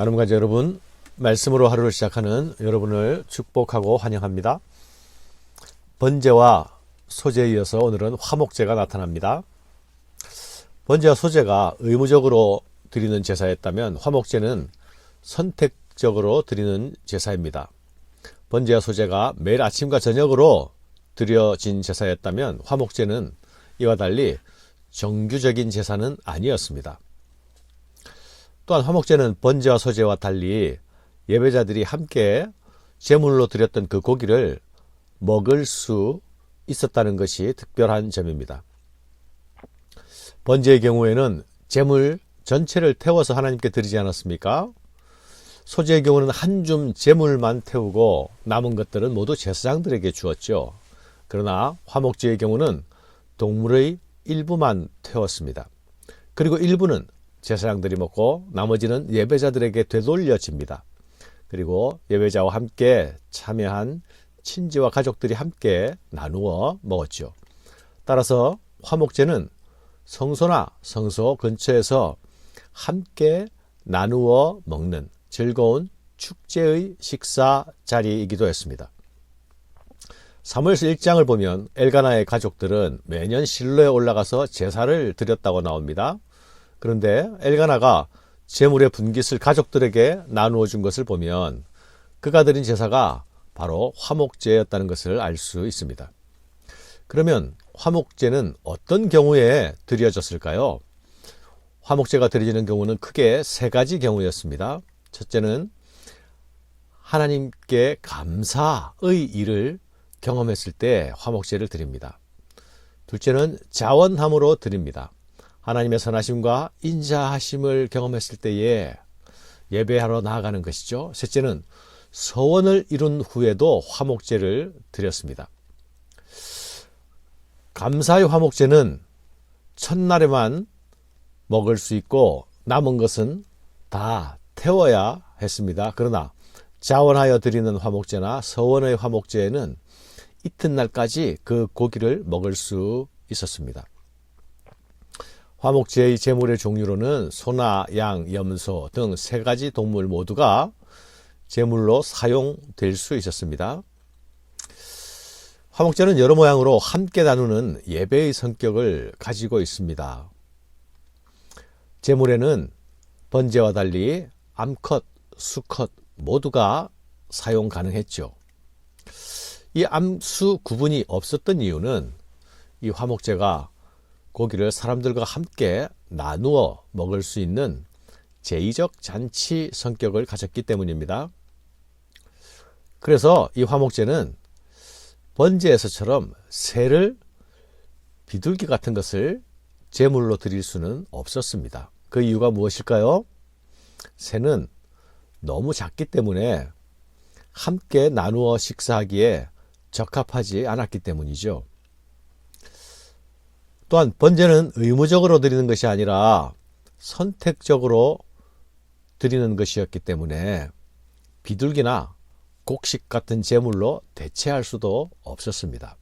나눔가족 여러분, 말씀으로 하루를 시작하는 여러분을 축복하고 환영합니다. 번제와 소제에 이어서 오늘은 화목제가 나타납니다. 번제와 소제가 의무적으로 드리는 제사였다면 화목제는 선택적으로 드리는 제사입니다. 번제와 소제가 매일 아침과 저녁으로 드려진 제사였다면 화목제는 이와 달리 정규적인 제사는 아니었습니다. 또한 화목제는 번제와 소제와 달리 예배자들이 함께 제물로 드렸던 그 고기를 먹을 수 있었다는 것이 특별한 점입니다. 번제의 경우에는 제물 전체를 태워서 하나님께 드리지 않았습니까? 소제의 경우는 한 줌 제물만 태우고 남은 것들은 모두 제사장들에게 주었죠. 그러나 화목제의 경우는 동물의 일부만 태웠습니다. 그리고 일부는 제사장들이 먹고 나머지는 예배자들에게 되돌려집니다. 그리고 예배자와 함께 참여한 친지와 가족들이 함께 나누어 먹었죠. 따라서 화목제는 성소나 성소 근처에서 함께 나누어 먹는 즐거운 축제의 식사 자리이기도 했습니다. 사무엘서 1장을 보면 엘가나의 가족들은 매년 실로에 올라가서 제사를 드렸다고 나옵니다. 그런데 엘가나가 제물의 분깃을 가족들에게 나누어 준 것을 보면 그가 드린 제사가 바로 화목제였다는 것을 알 수 있습니다. 그러면 화목제는 어떤 경우에 드려졌을까요? 화목제가 드려지는 경우는 크게 세 가지 경우였습니다. 첫째는 하나님께 감사의 일을 경험했을 때 화목제를 드립니다. 둘째는 자원함으로 드립니다. 하나님의 선하심과 인자하심을 경험했을 때에 예배하러 나아가는 것이죠. 셋째는 서원을 이룬 후에도 화목제를 드렸습니다. 감사의 화목제는 첫날에만 먹을 수 있고 남은 것은 다 태워야 했습니다. 그러나 자원하여 드리는 화목제나 서원의 화목제에는 이튿날까지 그 고기를 먹을 수 있었습니다. 화목제의 제물의 종류로는 소나 양, 염소 등 세 가지 동물 모두가 제물로 사용될 수 있었습니다. 화목제는 여러 모양으로 함께 나누는 예배의 성격을 가지고 있습니다. 제물에는 번제와 달리 암컷, 수컷 모두가 사용 가능했죠. 이 암수 구분이 없었던 이유는 이 화목제가 고기를 사람들과 함께 나누어 먹을 수 있는 제의적 잔치 성격을 가졌기 때문입니다. 그래서 이 화목제는 번제에서처럼 새를 비둘기 같은 것을 제물로 드릴 수는 없었습니다. 그 이유가 무엇일까요? 새는 너무 작기 때문에 함께 나누어 식사하기에 적합하지 않았기 때문이죠. 또한 번제는 의무적으로 드리는 것이 아니라 선택적으로 드리는 것이었기 때문에 비둘기나 곡식 같은 제물로 대체할 수도 없었습니다.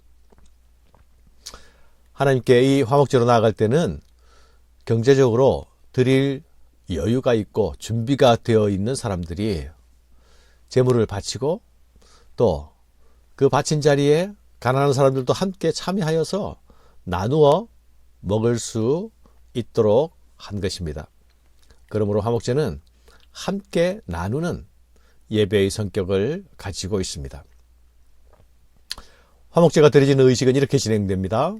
하나님께 이 화목제로 나아갈 때는 경제적으로 드릴 여유가 있고 준비가 되어 있는 사람들이 제물을 바치고 또 그 바친 자리에 가난한 사람들도 함께 참여하여서 나누어 먹을 수 있도록 한 것입니다. 그러므로 화목제는 함께 나누는 예배의 성격을 가지고 있습니다. 화목제가 드려지는 의식은 이렇게 진행됩니다.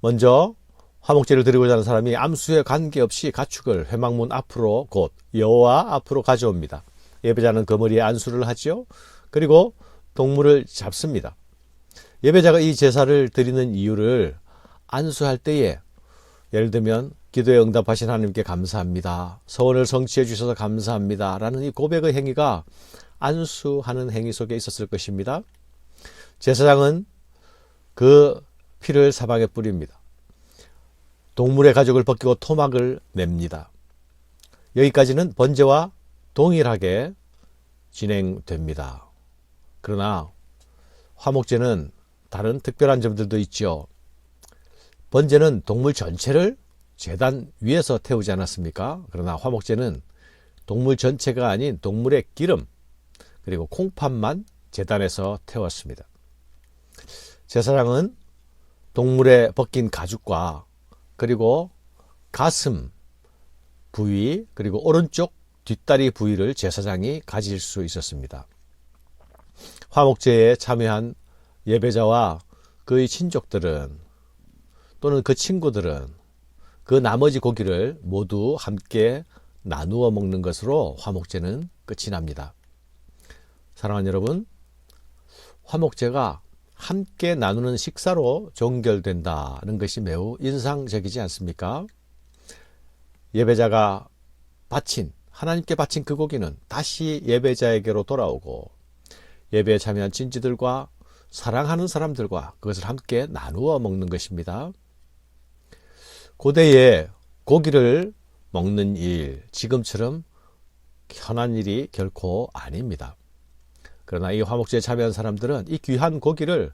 먼저 화목제를 드리고자 하는 사람이 암수에 관계없이 가축을 회막문 앞으로 곧 여호와 앞으로 가져옵니다. 예배자는 그 머리에 안수를 하지요. 그리고 동물을 잡습니다. 예배자가 이 제사를 드리는 이유를 안수할 때에 예를 들면 기도에 응답하신 하나님께 감사합니다. 서원을 성취해 주셔서 감사합니다. 라는 이 고백의 행위가 안수하는 행위 속에 있었을 것입니다. 제사장은 그 피를 사방에 뿌립니다. 동물의 가죽을 벗기고 토막을 냅니다. 여기까지는 번제와 동일하게 진행됩니다. 그러나 화목제는 다른 특별한 점들도 있죠. 번제는 동물 전체를 재단 위에서 태우지 않았습니까? 그러나 화목제는 동물 전체가 아닌 동물의 기름 그리고 콩팥만 재단에서 태웠습니다. 제사장은 동물의 벗긴 가죽과 그리고 가슴 부위 그리고 오른쪽 뒷다리 부위를 제사장이 가질 수 있었습니다. 화목제에 참여한 예배자와 그의 친족들은 또는 그 친구들은 그 나머지 고기를 모두 함께 나누어 먹는 것으로 화목제는 끝이 납니다. 사랑하는 여러분, 화목제가 함께 나누는 식사로 종결된다는 것이 매우 인상적이지 않습니까? 예배자가 바친 하나님께 바친 그 고기는 다시 예배자에게로 돌아오고 예배에 참여한 친지들과 사랑하는 사람들과 그것을 함께 나누어 먹는 것입니다. 고대에 고기를 먹는 일, 지금처럼 편한 일이 결코 아닙니다. 그러나 이 화목제에 참여한 사람들은 이 귀한 고기를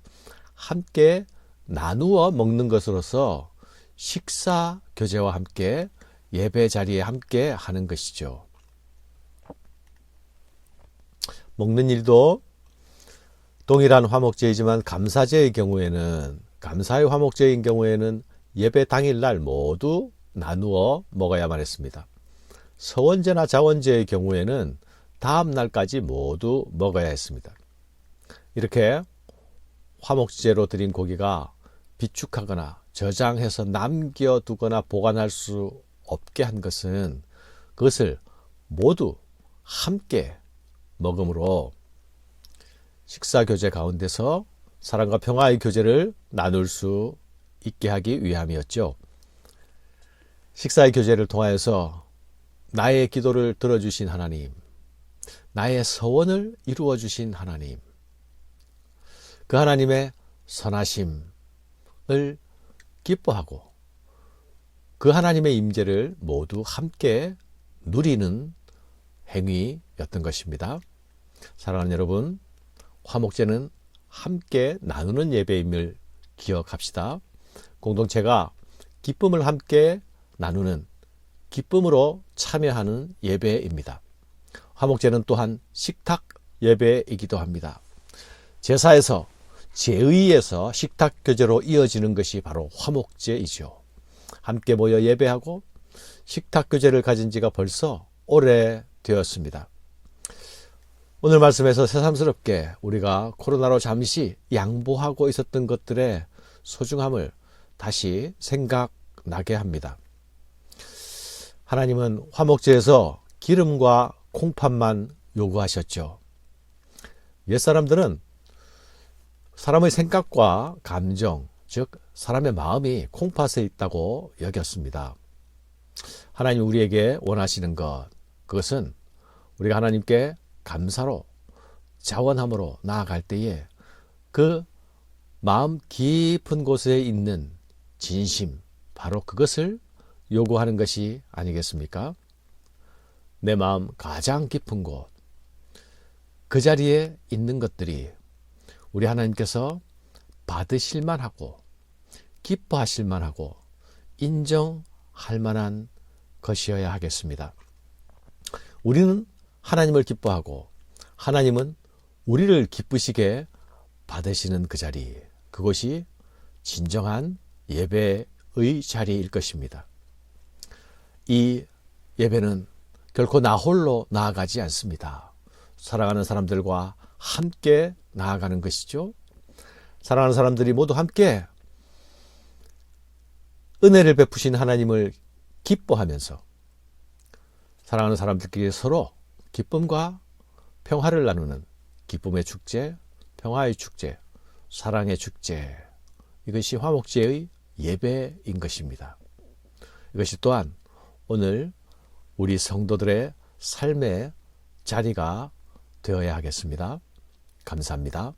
함께 나누어 먹는 것으로서 식사 교제와 함께 예배 자리에 함께 하는 것이죠. 먹는 일도 동일한 화목제이지만 감사제의 경우에는 감사의 화목제인 경우에는 예배 당일날 모두 나누어 먹어야만 했습니다. 서원제나 자원제의 경우에는 다음 날까지 모두 먹어야 했습니다. 이렇게 화목제로 드린 고기가 비축하거나 저장해서 남겨두거나 보관할 수 없게 한 것은 그것을 모두 함께 먹음으로 식사 교제 가운데서 사랑과 평화의 교제를 나눌 수 있게 하기 위함이었죠. 식사의 교제를 통하여서 나의 기도를 들어주신 하나님, 나의 서원을 이루어 주신 하나님, 그 하나님의 선하심을 기뻐하고 그 하나님의 임재를 모두 함께 누리는 행위였던 것입니다. 사랑하는 여러분, 화목제는 함께 나누는 예배임을 기억합시다. 공동체가 기쁨을 함께 나누는 기쁨으로 참여하는 예배입니다. 화목제는 또한 식탁 예배이기도 합니다. 제사에서 제의에서 식탁 교제로 이어지는 것이 바로 화목제이죠. 함께 모여 예배하고 식탁 교제를 가진 지가 벌써 오래 되었습니다. 오늘 말씀에서 새삼스럽게 우리가 코로나로 잠시 양보하고 있었던 것들의 소중함을 다시 생각나게 합니다. 하나님은 화목제에서 기름과 콩팥만 요구하셨죠. 옛사람들은 사람의 생각과 감정, 즉 사람의 마음이 콩팥에 있다고 여겼습니다. 하나님 우리에게 원하시는 것, 그것은 우리가 하나님께 감사로 자원함으로 나아갈 때에 그 마음 깊은 곳에 있는 진심, 바로 그것을 요구하는 것이 아니겠습니까? 내 마음 가장 깊은 곳, 그 자리에 있는 것들이 우리 하나님께서 받으실만 하고, 기뻐하실만 하고, 인정할 만한 것이어야 하겠습니다. 우리는 하나님을 기뻐하고, 하나님은 우리를 기쁘시게 받으시는 그 자리, 그것이 진정한 예배의 자리일 것입니다. 이 예배는 결코 나 홀로 나아가지 않습니다. 사랑하는 사람들과 함께 나아가는 것이죠. 사랑하는 사람들이 모두 함께 은혜를 베푸신 하나님을 기뻐하면서 사랑하는 사람들끼리 서로 기쁨과 평화를 나누는 기쁨의 축제, 평화의 축제, 사랑의 축제. 이것이 화목제의 예배인 것입니다. 이것이 또한 오늘 우리 성도들의 삶의 자리가 되어야 하겠습니다. 감사합니다.